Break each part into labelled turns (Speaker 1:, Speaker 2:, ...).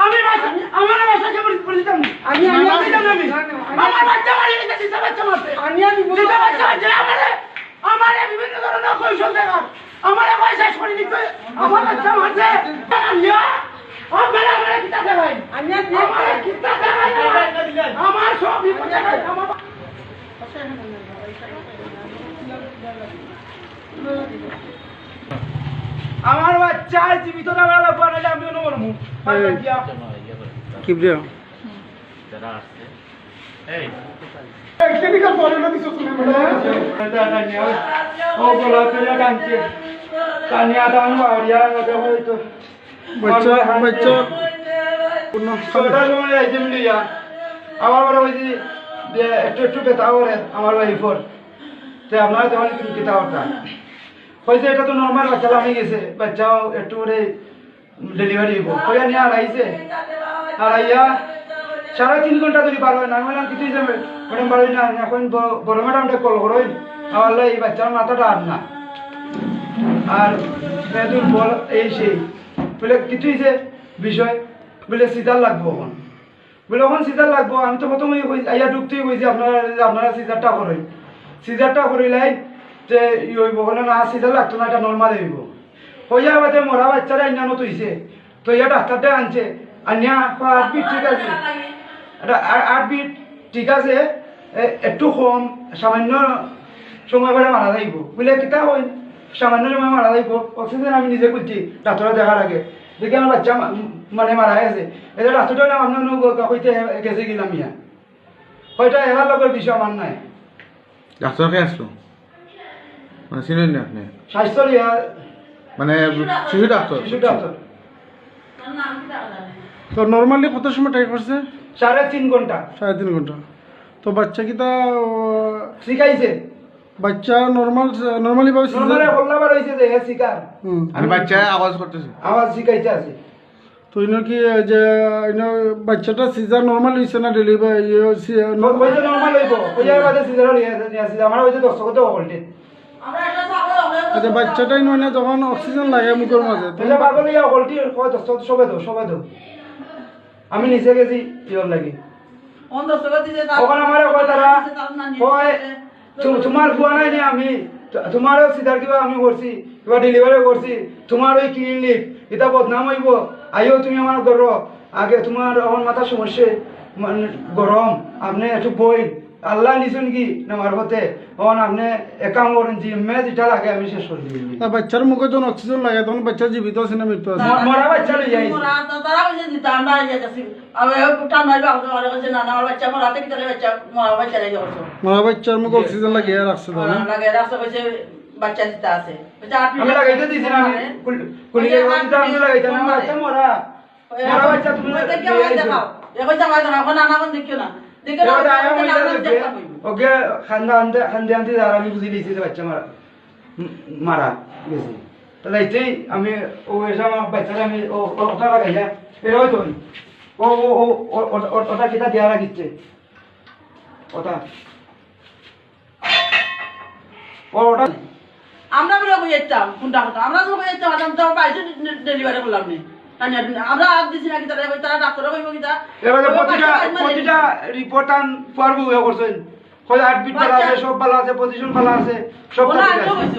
Speaker 1: আমি বাসা আমার বাসাকে বলিতাম আমি আমি আমি আমার বাচ্চা মারি গেছে দিতে বাচ্চা মারতে আমি আমি দিতে বাচ্চা মারছে আমারে আমারে বিভিন্ন ধরনের কৌশল দেখা আমারে পয়সা দিতে আমার বাচ্চা মারছে। ইয়া আমার কিতা দেখাই আমি আমার কিতা দেখাই আমার সব বিপদ আমার আমার বাচ্চা জীবিত না বেলা পরে আমি অন্য করব
Speaker 2: কি দিয়ে
Speaker 1: টেকনিক্যাল প্রবলেম কিছু শুনে মনে ও। বলা করে কাঁদছে কানিয়া দান বাড়িয়া
Speaker 2: বাচ্চা বাচ্চা
Speaker 1: আমার বড় হয়েছে যে একটু একটু ব্যথা করে আমার ওয়াইফর তো আপনারা তখন কিন্তু কিতা হয়েছে এটা তো নর্মাল বাচ্চা আমি গেছে। বাচ্চাও একটু করে ডেলিভারি হইব। হইয়া নিয়ে আর আইছে। আর আইয়া সাড়ে তিন ঘণ্টা ধরে হয় না। আমি বললাম কিছু যাবে ম্যাডাম বাড়ি না। এখন বড় ম্যাডামটা কল করোই আমার লাই এই বাচ্চার মাথাটা আর না। আর মেয়েদুর বল এই সেই। বলে কিছুই যে বিষয়? বলে সিজার লাগবো এখন বলে ওখান সিজার লাগবো, আমি তো প্রথমে আইয়া ঢুকতেই কইছি আপনারা আপনারা সিজারটা করেন সিজারটা করিলাই যে ই হইব বলে না সিজার লাগতো না, এটা নর্মাল হইব হইয়া বাদে মরা বাচ্চারা ইন্নানো তৈছে তো ইয়া ডাক্তারটা আনছে, আনিয়া আট বিট ঠিক আছে। এটা আট বিট ঠিক আছে একটু কম, সামান্য সময় পরে মারা যাইব বলে কিতা হই সামান্য সময় মারা যাইব অক্সিজেন আমি নিজে করছি ডাক্তার দেখার আগে। দেখি আমার বাচ্চা মানে মারা গেছে এটা ডাক্তারটা নাম আপনার হইতে গেছে গেলাম ইয়া হয়তো এবার লগের বিষয় আমার নাই।
Speaker 2: ডাক্তারকে আসলো মানে চিনেন আপনি?
Speaker 1: স্বাস্থ্য ইয়া
Speaker 2: মানে শিশু ডাক্তার
Speaker 1: শিশু ডাক্তার
Speaker 2: তো নর্মালি কত সময় টাইম করছে
Speaker 1: সাড়ে তিন ঘণ্টা
Speaker 2: সাড়ে তিন ঘণ্টা তো বাচ্চা কি তা
Speaker 1: শিখাইছে
Speaker 2: বাচ্চা নর্মাল নর্মালি ভাবে
Speaker 1: নর্মালে হল্লাবার হয়েছে যে হে শিকার।
Speaker 2: হুম।
Speaker 3: আর বাচ্চা আওয়াজ করতেছে।
Speaker 1: আওয়াজ শিখাইছে আছে
Speaker 2: তো ইনো কি যে ইনো বাচ্চাটা সিজার নর্মাল হয়েছে না ডেলিভারি
Speaker 1: হয়েছে নর্মাল হইব। হইয়ার বাদে সিজারও নিয়ে আসছে আমার হয়েছে দশ টাকা ভোল্টে
Speaker 2: আচ্ছা বাচ্চাটাই নয় না যখন অক্সিজেন লাগে মুখের মাঝে তো
Speaker 1: তাহলে পাগল ইয়া ভোল্টি কয় সবে দাও সবে দাও আমি নিচে গেছি ইয়র লাগি। ওখানে আমার কয় তারা কয় তোমার বুয়া নাই নি আমি? তোমারও সিধার কিবা আমি করছি কিবা ডেলিভারি করছি তোমার ওই ক্লিনিক এটা বদনাম হইব। আইও তুমি আমার গর আগে তোমার আমার মাথা সমস্যা মানে গরম আপনি একটু বই আল্লাহ নিছুন কি? নেওয়ার হতে তখন আপনি একাম করেন যে মে যেটা লাগে আমি শেষ করে দিই
Speaker 2: তা বাচ্চার মুখে যখন অক্সিজেন লাগে তখন বাচ্চা জীবিত আছে না মৃত্যু আছে?
Speaker 1: মরা বাচ্চা লই যাইছি।
Speaker 2: মরা থেকে তাহলে বাচ্চা মরা বাচ্চা লাগে মরা বাচ্চার মুখে অক্সিজেন লাগিয়ে রাখছে তো না
Speaker 4: বাচ্চা দিতে আছে।
Speaker 1: আমি লাগাইতে দিছি না আমি কুল- কুলিকে বলতে আমি লাগাইতে না আমার বাচ্চা মরা। মরা বাচ্চা তুমি এবার আয়া মহিলা দেখবে ওকে খান্দা আনতে খান্দে আনতে আর আমি বুঝি লিছি বাচ্চা মারা মারা গেছে তাহলে এটাই আমি ও এসে আমার বাচ্চারা আমি ও ওটা লাগাই না হয়তো ও ও দেওয়া ওটা
Speaker 4: আমরা বলে আমরা তো বুঝেছিলাম আমরা তো বাইরে ডেলিভারি করলাম নি আমরা আগ দিছি নাকি তারা তারা ডাক্তার কইব কি তা
Speaker 1: এবারে প্রতিটা প্রতিটা রিপোর্ট পারব ইয়ে করছেন। হয় আট ভালো আছে সব ভালো আছে পজিশন ভালো আছে সব
Speaker 4: ওনা
Speaker 1: আছে।
Speaker 4: কইছে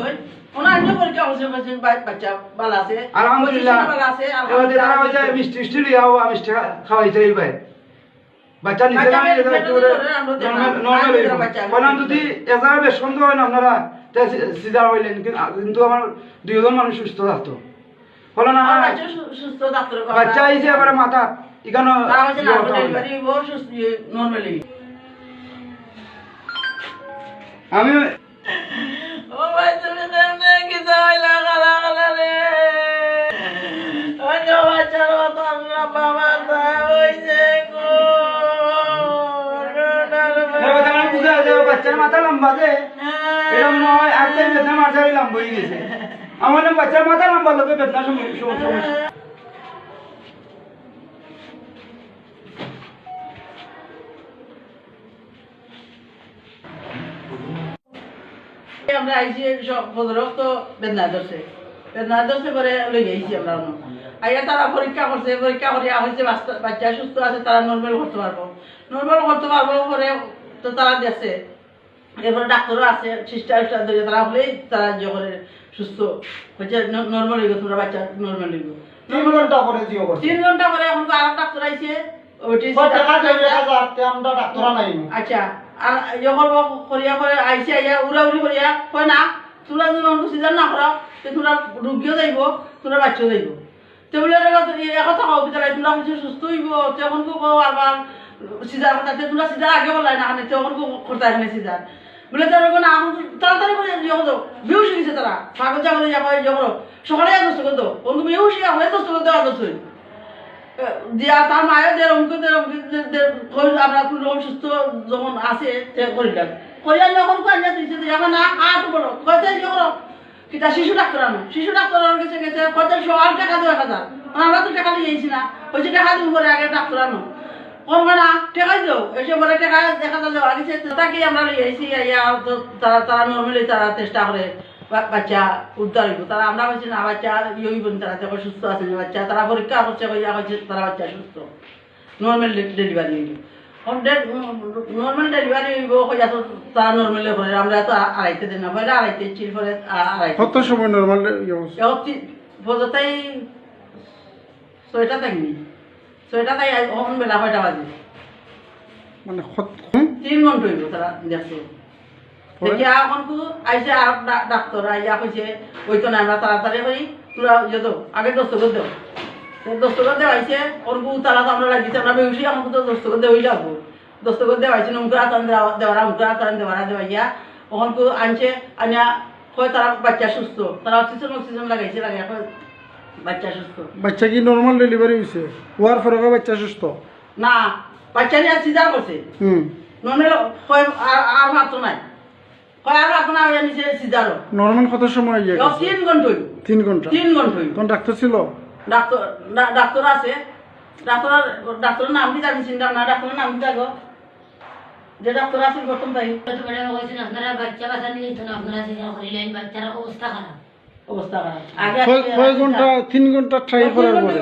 Speaker 4: ওনা পরীক্ষা করছে কইছে বাচ্চা ভালো আছে
Speaker 1: আলহামদুলিল্লাহ।
Speaker 4: ভালো আছে
Speaker 1: এবারে তারা ওই মিষ্টি মিষ্টি লিয়াও আমি খাওয়াইতে এই ভাই বাচ্চা নিচে
Speaker 4: বাচ্চা
Speaker 1: নামিয়ে
Speaker 4: পেটে
Speaker 1: একটু
Speaker 4: ধরে আমরা দিলাম।
Speaker 1: নর্মাল
Speaker 4: আমি
Speaker 1: হইব।
Speaker 4: দিলাম বাচ্চা।
Speaker 1: কারণ যদি এজার বেশ সুন্দর হয় না আপনারা সিজার হইলেন কিন্তু- কিন্তু আমার দুইজন মানুষ সুস্থ থাকতো। বলো না?
Speaker 4: বাচ্চা সুস্থ ডাক্তার
Speaker 1: বাচ্চা আইছে এবারে মাথা এখানে
Speaker 4: সুস্থ নরমালি
Speaker 1: আমি
Speaker 4: ও ভাই তুমি কি রে? বাচ্চার মতো আমরা বাবা তা হইছে গো
Speaker 1: এবারে আমার বুঝা আছে বাচ্চার মাথা লম্বা যে হয়। আজকে বেদনা মারছারি লম্বা হয়ে গেছে। আমার নাম বাচ্চার মাথা নাম ভালো তো বেদনা সমস্যা?
Speaker 4: আমরা আইসি বদরক তো বেদনা ধরছে বেদনা ধরছে পরে লই আইসি আমরা আইয়া তারা পরীক্ষা করছে, পরীক্ষা করিয়া হয়েছে বাচ্চা সুস্থ আছে, তারা নর্মাল করতে পারব। নর্মাল করতে পারব পরে তো তারা দেখছে। এরপরে ডাক্তারও আছে সিস্টার ধরে তারা হলেই তারা করে সুস্থ হচ্ছে নর্মাল হয়ে গেছে বাচ্চা নর্মাল হয়ে গেছে।
Speaker 1: তিন ঘণ্টা করে জিও করছে।
Speaker 4: তিন ঘণ্টা পরে এখন তো আর ডাক্তার আইছে
Speaker 1: আমরা ডাক্তার নাই
Speaker 4: আচ্ছা আর করিয়া করে আইসে আইয়া উড়া উড়ি করিয়া কয় না তোমরা যদি সিজন না করো তে তোমরা রুগীও যাইব তোমরা বাচ্চাও যাইব। তে বলে একথা কও বিদ্যালয় তোমরা কিছু সুস্থ হইব তখন আবার সিজার কথা তোমরা সিজার আগে বলাই না তখন কো করতে সিজার বলে তারা না এখন তাড়াতাড়ি করে ইয়ে করো বেউস গেছে তারা। পাগল জাগলে যাব ইয়ে করো সকালে দোস্ত করতো অন্য বেউস হলে দোস্ত করতে পারতো দিয়া তার মায়ের দের অঙ্ক দের অঙ্ক আমরা কোনো সুস্থ যখন তে করিলাম। করিয়া যখন করিয়া দিছে যে এখন না আট বড় কইতে যে করো কিতা শিশু ডাক্তার আনো শিশু ডাক্তার গেছে গেছে কত সবার টাকা দেওয়া হাজার আমরা তো টাকা দিয়ে যাইছি না। ওই যে টাকা দিব করে আগে ডাক্তার আনো। করবে না টাকা দিও এসে বলে দেখা তাকে আমরা তারা তারা নর্মালি তারা চেষ্টা করে বাচ্চা উদ্ধার হইব। তারা আমরা বলছি না বাচ্চা ইয়ে হইব তারা দেখো সুস্থ আছে বাচ্চা। তারা পরীক্ষা করছে তারা বাচ্চা সুস্থ। নর্মাল ডেলিভারি হইব। নর্মাল ডেলিভারি হইব কইয়া তো তারা নর্মালি করে আমরা তো আড়াইতে দিন না পরে আড়াইতে চিল পরে আড়াইতে
Speaker 2: কত সময় নর্মাল
Speaker 4: বলতেই ছয়টা থাকবি ছয়টা তাই অখন বেলা কয়টা বাজে।
Speaker 2: মানে
Speaker 4: তিন ঘণ্টা হইব তারা দেখছ দেখিয়া এখন কু আইসে আর ডাক্তার আইয়া কইছে ওই তো না আমরা তাড়াতাড়ি করি তোরা ইয়ে দাও। আগে দস্তখত দাও। দস্তখত দেওয়া আইছে ওর কু তারা তো আমরা লাগিয়েছে আমরা বেউসি আমাকে তো দস্তখত দেওয়াই লাগবো দস্তখত দেওয়া আইছে নমুকরা তান দেওয়ারা মুকরা তান দেওয়ারা দেওয়াইয়া ওখান কু আনছে আনিয়া কয় তারা বাচ্চা সুস্থ। তারা অক্সিজেন অক্সিজেন লাগাইছে লাগাইয়া বাচ্চা সুস্থ।
Speaker 2: বাচ্চা কি নর্মাল ডেলিভারি হয়েছে হওয়ার পরে বাচ্চা সুস্থ?
Speaker 4: না বাচ্চা নিয়ে সিজার করছে।
Speaker 2: হুম।
Speaker 4: নর্মাল কয় আর আর মাত্র নাই।
Speaker 2: নর্মাল কত সময় গেছে?
Speaker 4: তিন ঘণ্টা
Speaker 2: তিন ঘণ্টা?
Speaker 4: তিন ঘণ্টা
Speaker 2: তখন ডাক্তার ছিল?
Speaker 4: ডাক্তার ডা- ডাক্তার আছে। ডাক্তার ডাক্তারের নাম কি জানি চিন্তা না ডাক্তারের নাম কি যে ডাক্তার আছে প্রথম তাই।
Speaker 3: আপনারা বাচ্চা বাচ্চা নিয়ে আপনারা করিলেন বাচ্চার অবস্থা খারাপ।
Speaker 4: অবস্থা খারাপ। আগে
Speaker 2: কয়- কয় ঘণ্টা তিন ঘণ্টা ট্রাই করার পরে।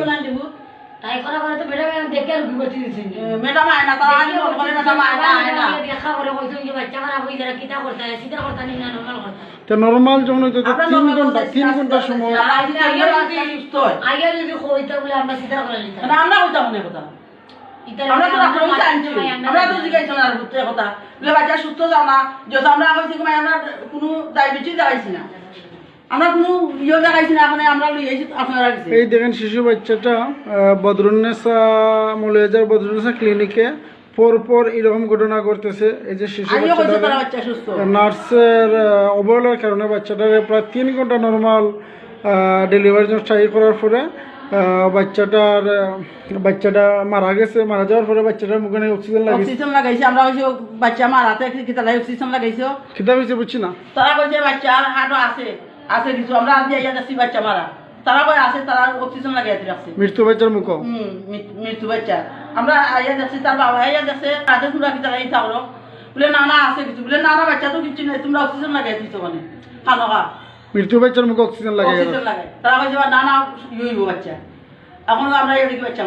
Speaker 3: তাই করা পরে তো ম্যাডাম দেখে আর বিপত্তি দিচ্ছেন
Speaker 4: ম্যাডাম আয় না তারা আনি ফোন ম্যাডাম আয় না আয় না
Speaker 3: দেখা করে কইছেন যে বাচ্চা খারাপ যারা কিতা করতে সিধা করতে না নর্মাল করতে
Speaker 2: তো নর্মাল যখন হইতো তো
Speaker 4: আমরা
Speaker 2: ঘণ্টা
Speaker 4: বলতে ঘণ্টা
Speaker 2: সময়।
Speaker 4: তারা আইলে আইলে সুস্থ হয়।
Speaker 3: আগে যদি কইতা বলে আমরা সিধা করে নিতাম।
Speaker 4: না, আমরা কইতাম না কথা। আমরা তো ডাক্তার হইতে আমরা তো জিজ্ঞাসা না বুঝতে কথা। বলে বাচ্চা সুস্থ যাও না। আমরা কইছি কি আমরা কোনো ডায়াবেটিস দেখাইছি না। আমরা কোনো ইয়ে দেখাইছি না এখন আমরা লই আইছি আপনারা
Speaker 2: এই দেখেন শিশু বাচ্চাটা বদরুন্নেসা মৌলিয়াজার বদরুন্নেসা ক্লিনিকে পর পর এরকম ঘটনা ঘটতেছে। এই যে শিশু নার্সের অবহেলার কারণে বাচ্চাটার প্রায় তিন ঘণ্টা নর্মাল ডেলিভারি জন্য ট্রাই করার পরে বাচ্চাটার বাচ্চাটা মারা গেছে। মারা যাওয়ার পরে বাচ্চাটার মুখে অক্সিজেন লাগিয়েছে।
Speaker 4: অক্সিজেন লাগাইছে আমরা কইছি বাচ্চা মারাতে কি তারা অক্সিজেন লাগাইছো।
Speaker 2: খিদা হয়েছে বুঝছি না।
Speaker 4: তারা কইছে বাচ্চা হাটও আছে। আছে কিছু আমরা যাচ্ছি বাচ্চা মারা। তারা কই আছে তারা অক্সিজেন রাখছে।
Speaker 2: মৃত্যু বাচ্চার মুখ।
Speaker 4: হুম মৃত্যু বাচ্চা। আমরা আইয়া যাচ্ছি তার বাবা আইয়া যাচ্ছে রাতে তোমরা কি তারা বলে না না আছে কিছু। বলে না না বাচ্চা তো কিছু নেই তোমরা অক্সিজেন লাগাই দিছো মানে। খানোকা
Speaker 2: মৃত্যু বাচ্চার মুখে অক্সিজেন লাগে
Speaker 4: অক্সিজেন লাগাই তারা কইছে না না ইয়ে বাচ্চা। এখন আমরা বাচ্চা